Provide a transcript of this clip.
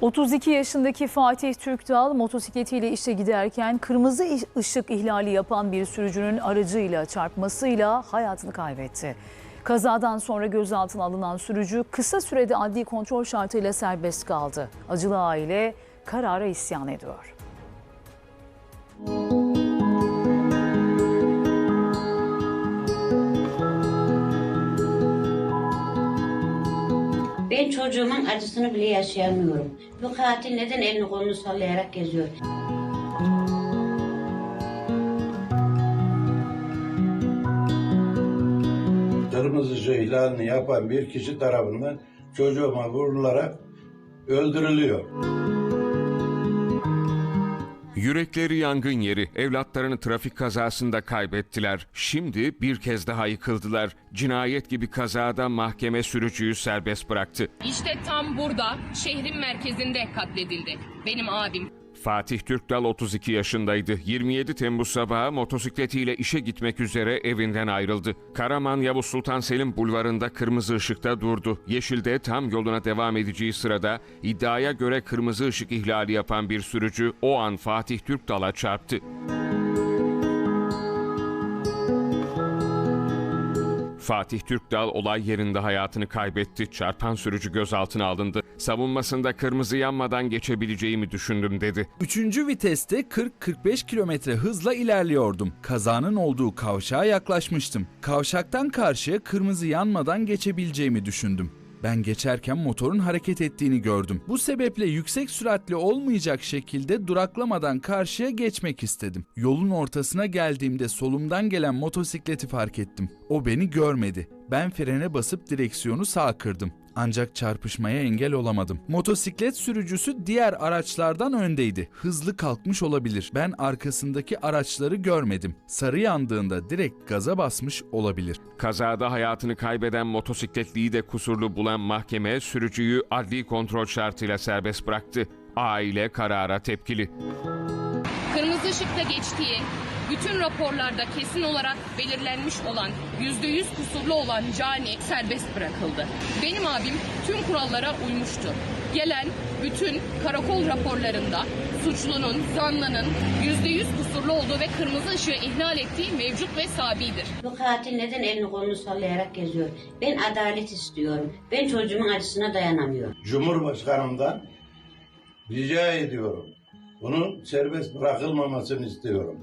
32 yaşındaki Fatih Türkdal motosikletiyle işe giderken kırmızı ışık ihlali yapan bir sürücünün aracıyla çarpmasıyla hayatını kaybetti. Kazadan sonra gözaltına alınan sürücü kısa sürede adli kontrol şartıyla serbest kaldı. Acılı aile karara isyan ediyor. Ben çocuğumun acısını bile yaşayamıyorum. Bu katil neden elini kolunu sallayarak geziyor? kırmızı ihlalini yapan bir kişi tarafından çocuğuma vurularak öldürülüyor. Yürekleri yangın yeri, evlatlarını trafik kazasında kaybettiler. Şimdi bir kez daha yıkıldılar. Cinayet gibi kazada mahkeme sürücüyü serbest bıraktı. İşte tam burada, şehrin merkezinde katledildi. Benim abim. Fatih Türkdal 32 yaşındaydı. 27 Temmuz sabahı motosikletiyle işe gitmek üzere evinden ayrıldı. Karaman Yavuz Sultan Selim bulvarında kırmızı ışıkta durdu. Yeşilde tam yoluna devam edeceği sırada iddiaya göre kırmızı ışık ihlali yapan bir sürücü o an Fatih Türkdal'a çarptı. Fatih Türkdal olay yerinde hayatını kaybetti. Çarpan sürücü gözaltına alındı. Savunmasında kırmızı yanmadan geçebileceğimi düşündüm dedi. Üçüncü viteste 40-45 kilometre hızla ilerliyordum. Kazanın olduğu kavşağa yaklaşmıştım. Kavşaktan karşıya kırmızı yanmadan geçebileceğimi düşündüm. Ben geçerken motorun hareket ettiğini gördüm. Bu sebeple yüksek süratli olmayacak şekilde duraklamadan karşıya geçmek istedim. Yolun ortasına geldiğimde solumdan gelen motosikleti fark ettim. O beni görmedi. Ben frene basıp direksiyonu sağa kırdım. Ancak çarpışmaya engel olamadım. Motosiklet sürücüsü diğer araçlardan öndeydi. Hızlı kalkmış olabilir. Ben arkasındaki araçları görmedim. Sarı yandığında direkt gaza basmış olabilir. Kazada hayatını kaybeden motosikletliyi de kusurlu bulan mahkeme sürücüyü adli kontrol şartıyla serbest bıraktı. Aile karara tepkili. Kırmızı ışıkta geçtiği, bütün raporlarda kesin olarak belirlenmiş olan %100 kusurlu olan Cani serbest bırakıldı. Benim abim tüm kurallara uymuştu. Gelen bütün karakol raporlarında suçlunun, zanlının %100 kusurlu olduğu ve kırmızı ışığı ihlal ettiği mevcut ve sabidir. Bu katil neden elini kolunu sallayarak geziyor? Ben adalet istiyorum. Ben çocuğumun acısına dayanamıyorum. Cumhurbaşkanımdan rica ediyorum. Bunun serbest bırakılmamasını istiyorum.